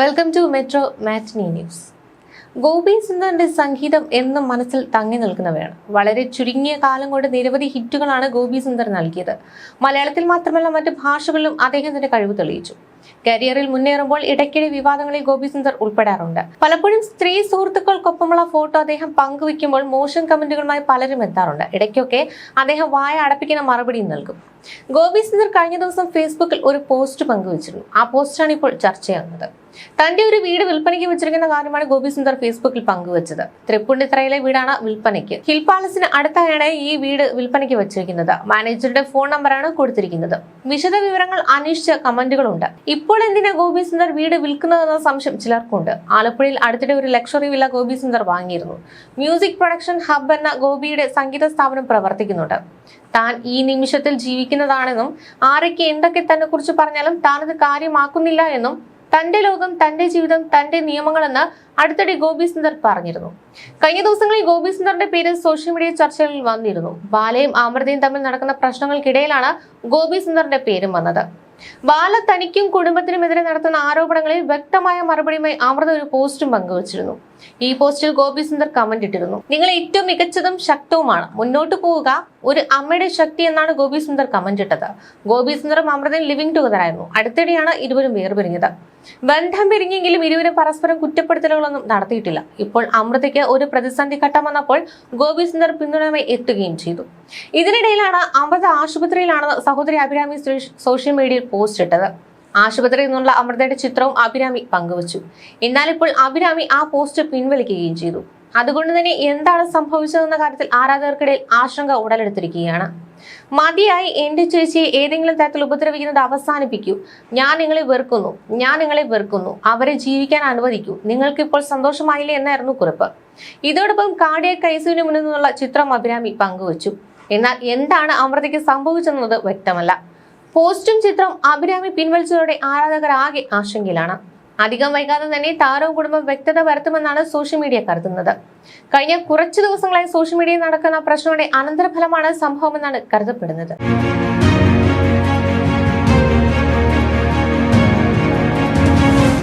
Welcome to metro matinee news Gopi സുന്ദറിന്റെ സംഗീതം എന്നും മനസ്സിൽ തങ്ങി നിൽക്കുന്നവയാണ് വളരെ ചുരുങ്ങിയ കാലം കൊണ്ട് നിരവധി ഹിറ്റുകളാണ് ഗോപി സുന്ദർ നൽകിയത്. മലയാളത്തിൽ മാത്രമല്ല മറ്റ് ഭാഷകളിലും അദ്ദേഹം അദ്ദേഹത്തിന്റെ കഴിവ് തെളിയിച്ചു. കരിയറിൽ മുന്നേറുമ്പോൾ ഇടയ്ക്കിടെ വിവാദങ്ങളിൽ ഗോപി സുന്ദർ ഉൾപ്പെടാറുണ്ട്. പലപ്പോഴും സ്ത്രീ സുഹൃത്തുക്കൾക്കൊപ്പമുള്ള ഫോട്ടോ അദ്ദേഹം പങ്കുവയ്ക്കുമ്പോൾ മോശം കമന്റുകളുമായി പലരും എത്താറുണ്ട്. ഇടയ്ക്കൊക്കെ അദ്ദേഹം വായ അടപ്പിക്കുന്ന മറുപടിയും നൽകും. ഗോപി സുന്ദർ കഴിഞ്ഞ ദിവസം ഫേസ്ബുക്കിൽ ഒരു പോസ്റ്റ് പങ്കുവച്ചിരുന്നു. ആ പോസ്റ്റാണ് ഇപ്പോൾ ചർച്ചയാകുന്നത്. തന്റെ ഒരു വീട് വിൽപ്പനയ്ക്ക് വെച്ചിരിക്കുന്ന കാര്യമാണ് ഗോപി സുന്ദർ ഫേസ്ബുക്കിൽ പങ്കുവച്ചത്. തൃപ്പുണ്ടിത്തറയിലെ വീടാണ് വിൽപ്പനയ്ക്ക്. ഹിൽ പാലസിന് അടുത്തായാണ് ഈ വീട് വിൽപ്പനയ്ക്ക് വെച്ചിരിക്കുന്നത്. മാനേജറുടെ ഫോൺ നമ്പറാണ് കൊടുത്തിരിക്കുന്നത്. വിശദ വിവരങ്ങൾ അന്വേഷിച്ച കമന്റുകളുണ്ട്. ഇപ്പോൾ എന്തിനാ ഗോപി സുന്ദർ വീട് വിൽക്കുന്നതെന്ന സംശയം ചിലർക്കുണ്ട്. ആലപ്പുഴയിൽ അടുത്തിടെ ഒരു ലക്ഷറി വില ഗോപി സുന്ദർ വാങ്ങിയിരുന്നു. മ്യൂസിക് പ്രൊഡക്ഷൻ ഹബ് എന്ന ഗോപിയുടെ സംഗീത സ്ഥാപനം പ്രവർത്തിക്കുന്നുണ്ട്. താൻ ഈ നിമിഷത്തിൽ ജീവിക്കുന്നതാണെന്നും ആരൊക്കെ എന്തൊക്കെ തന്നെ കുറിച്ച് പറഞ്ഞാലും താനത് കാര്യമാക്കുന്നില്ല എന്നും തന്റെ ലോകം തന്റെ ജീവിതം തന്റെ നിയമങ്ങളെന്ന് അടുത്തിടെ ഗോപി സുന്ദർ പറഞ്ഞിരുന്നു. കഴിഞ്ഞ ദിവസങ്ങളിൽ ഗോപി സുന്ദറിന്റെ പേര് സോഷ്യൽ മീഡിയ ചർച്ചകളിൽ വന്നിരുന്നു. ബാലയും അമൃതയും തമ്മിൽ നടക്കുന്ന പ്രശ്നങ്ങൾക്കിടയിലാണ് ഗോപി സുന്ദറിന്റെ പേരും വന്നത്. ബാല തനിക്കും കുടുംബത്തിനുമെതിരെ നടത്തുന്ന ആരോപണങ്ങളിൽ വ്യക്തമായ മറുപടിയുമായി അമൃത ഒരു പോസ്റ്റും പങ്കുവച്ചിരുന്നു. ഈ പോസ്റ്റിൽ ഗോപി സുന്ദർ കമന്റ് ഇട്ടിരുന്നു. നിങ്ങൾ ഏറ്റവും മികച്ചതും ശക്തവുമാണ്. മുന്നോട്ട് പോവുക ഒരു അമ്മയുടെ ശക്തി എന്നാണ് ഗോപി സുന്ദർ കമന്റ് ഇട്ടത്. ഗോപി സുന്ദറും അമൃതയും ലിവിംഗ് ടുഗദർ ആയിരുന്നു. അടുത്തിടെയാണ് ഇരുവരും വേർപിരിഞ്ഞത്. ബന്ധം പിരിഞ്ഞെങ്കിലും ഇരുവരും പരസ്പരം കുറ്റപ്പെടുത്തലുകളൊന്നും നടത്തിയിട്ടില്ല. ഇപ്പോൾ അമൃതയ്ക്ക് ഒരു പ്രതിസന്ധി ഘട്ടം വന്നപ്പോൾ ഗോപി സുന്ദർ പിന്തുണയുമായി എത്തുകയും ചെയ്തു. ഇതിനിടയിലാണ് അമൃത ആശുപത്രിയിലാണെന്ന് സഹോദരി അഭിരാമി സോഷ്യൽ മീഡിയയിൽ പോസ്റ്റ് ഇട്ടത്. ആശുപത്രിയിൽ നിന്നുള്ള അമൃതയുടെ ചിത്രവും അഭിരാമി പങ്കുവച്ചു. എന്നാൽ ഇപ്പോൾ അഭിരാമി ആ പോസ്റ്റ് പിൻവലിക്കുകയും ചെയ്തു. അതുകൊണ്ട് തന്നെ എന്താണ് സംഭവിച്ചതെന്ന കാര്യത്തിൽ ആരാധകർക്കിടയിൽ ആശങ്ക ഉടലെടുത്തിരിക്കുകയാണ്. മതിയായി എന്റെ ചേച്ചിയെ ഏതെങ്കിലും തരത്തിൽ ഉപദ്രവിക്കുന്നത് അവസാനിപ്പിക്കൂ. ഞാൻ നിങ്ങളെ വെറുക്കുന്നു. ഞാൻ നിങ്ങളെ വെറുക്കുന്നു. അവരെ ജീവിക്കാൻ അനുവദിക്കൂ. നിങ്ങൾക്ക് ഇപ്പോൾ സന്തോഷമായില്ലേ എന്നായിരുന്നു കുറിപ്പ്. ഇതോടൊപ്പം കാടിയ കൈസുവിന് മുന്നിൽ നിന്നുള്ള ചിത്രം അഭിരാമി പങ്കുവച്ചു. എന്നാൽ എന്താണ് അമൃതയ്ക്ക് സംഭവിച്ചെന്നത് വ്യക്തമല്ല. പോസ്റ്റും ചിത്രം അഭിരാമി പിൻവലിച്ചതോടെ ആരാധകർ ആകെ ആശങ്കയിലാണ്. അധികം വൈകാതെ തന്നെ താരവും കുടുംബം വ്യക്തത വരുത്തുമെന്നാണ് സോഷ്യൽ മീഡിയ കരുതുന്നത്. കഴിഞ്ഞ കുറച്ചു ദിവസങ്ങളായി സോഷ്യൽ മീഡിയയിൽ നടക്കുന്ന പ്രശ്നങ്ങളുടെ അനന്തരഫലമാണ് സംഭവമെന്നാണ് കരുതപ്പെടുന്നത്.